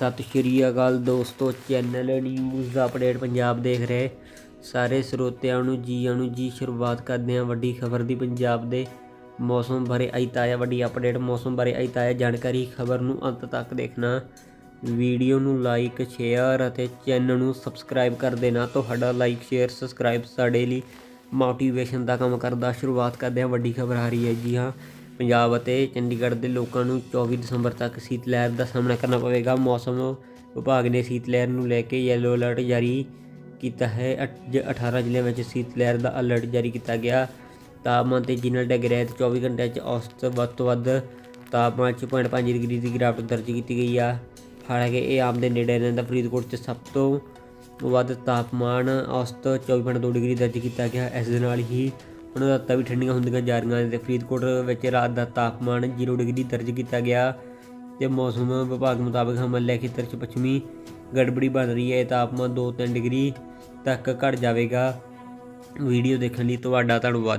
ਸਤਿ ਸ਼੍ਰੀ ਅਕਾਲ ਦੋਸਤੋ channel news update Punjab ਦੇਖ ਰਹੇ। ਸਾਰੇ ਸਰੋਤਿਆਂ ਨੂੰ ਜੀ ਆਇਆਂ ਨੂੰ ਜੀ, ਸ਼ੁਰੂਆਤ ਕਰਦੇ ਹਾਂ ਵੱਡੀ ਖਬਰ ਦੀ ਪੰਜਾਬ ਦੇ। ਮੌਸਮ ਬਾਰੇ ਆਈ ਤਾਜ਼ਾ ਵੱਡੀ ਅਪਡੇਟ ਮੌਸਮ ਬਾਰੇ ਆਈ ਤਾਜ਼ਾ ਜਾਣਕਾਰੀ, ਖਬਰ ਨੂੰ ਅੰਤ ਤੱਕ ਦੇਖਣਾ। ਵੀਡੀਓ ਨੂੰ ਲਾਈਕ ਸ਼ੇਅਰ ਅਤੇ ਚੈਨਲ ਨੂੰ ਸਬਸਕ੍ਰਾਈਬ ਕਰ ਦੇਣਾ। ਤੁਹਾਡਾ ਲਾਈਕ ਸ਼ੇਅਰ ਸਬਸਕ੍ਰਾਈਬ ਸਾਡੇ ਲਈ ਮੋਟੀਵੇਸ਼ਨ ਦਾ ਕੰਮ ਕਰਦਾ। ਸ਼ੁਰੂਆਤ ਕਰਦੇ ਹਾਂ ਵੱਡੀ ਖਬਰ ਆ ਰਹੀ ਹੈ ਜੀ ਹਾਂ। ਪੰਜਾਬ ਅਤੇ ਚੰਡੀਗੜ੍ਹ ਦੇ ਲੋਕਾਂ ਨੂੰ 24 ਦਸੰਬਰ ਤੱਕ ਸੀਤ ਲਹਿਰ ਦਾ ਸਾਹਮਣਾ ਕਰਨਾ ਪਵੇਗਾ। ਮੌਸਮ ਵਿਭਾਗ ਨੇ ਸੀਤ ਲਹਿਰ ਨੂੰ ਲੈ ਕੇ ਯੈਲੋ ਅਲਰਟ ਜਾਰੀ ਕੀਤਾ ਹੈ। ਅੱਜ 18 ਜ਼ਿਲ੍ਹਿਆਂ ਵਿੱਚ ਸੀਤ ਲਹਿਰ ਦਾ ਅਲਰਟ ਜਾਰੀ ਕੀਤਾ ਗਿਆ। ਤਾਪਮਾਨ 'ਤੇ ਨਾਲ ਡਿੱਗ ਰਿਹਾ ਹੈ ਤੇ 24 ਘੰਟਿਆਂ 'ਚ ਔਸਤ ਵੱਧ ਤੋਂ ਵੱਧ ਤਾਪਮਾਨ 'ਚ 0.5 ਡਿਗਰੀ ਦੀ ਗਿਰਾਵਟ ਦਰਜ ਕੀਤੀ ਗਈ ਆ। ਹਾਲਾਂਕਿ ਇਹ ਆਮ ਦੇ ਨੇੜੇ ਰਹਿੰਦਾ। ਫਰੀਦਕੋਟ 'ਚ ਸਭ ਤੋਂ ਵੱਧ ਤਾਪਮਾਨ ਔਸਤ 24.2 ਡਿਗਰੀ ਦਰਜ ਕੀਤਾ ਗਿਆ। ਇਸ ਦੇ ਨਾਲ ਹੀ ਉਹਨਾਂ ਦਾ ਰਾਤਾਂ ਵੀ ਠੰਡੀਆਂ ਹੁੰਦੀਆਂ ਜਾ ਰਹੀਆਂ ਨੇ ਤੇ ਫਰੀਦਕੋਟ ਵਿੱਚ ਰਾਤ ਦਾ ਤਾਪਮਾਨ 0 ਡਿਗਰੀ ਦਰਜ ਕੀਤਾ ਗਿਆ ਤੇ ਮੌਸਮ ਵਿਭਾਗ ਮੁਤਾਬਕ ਹਮਲੇ ਖੇਤਰ 'ਚ ਪੱਛਮੀ ਗੜਬੜੀ ਬਣ ਰਹੀ ਹੈ। ਤਾਪਮਾਨ 2-3 ਡਿਗਰੀ ਤੱਕ ਘਟ ਜਾਵੇਗਾ। ਵੀਡੀਓ ਦੇਖਣ ਲਈ ਤੁਹਾਡਾ ਧੰਨਵਾਦ।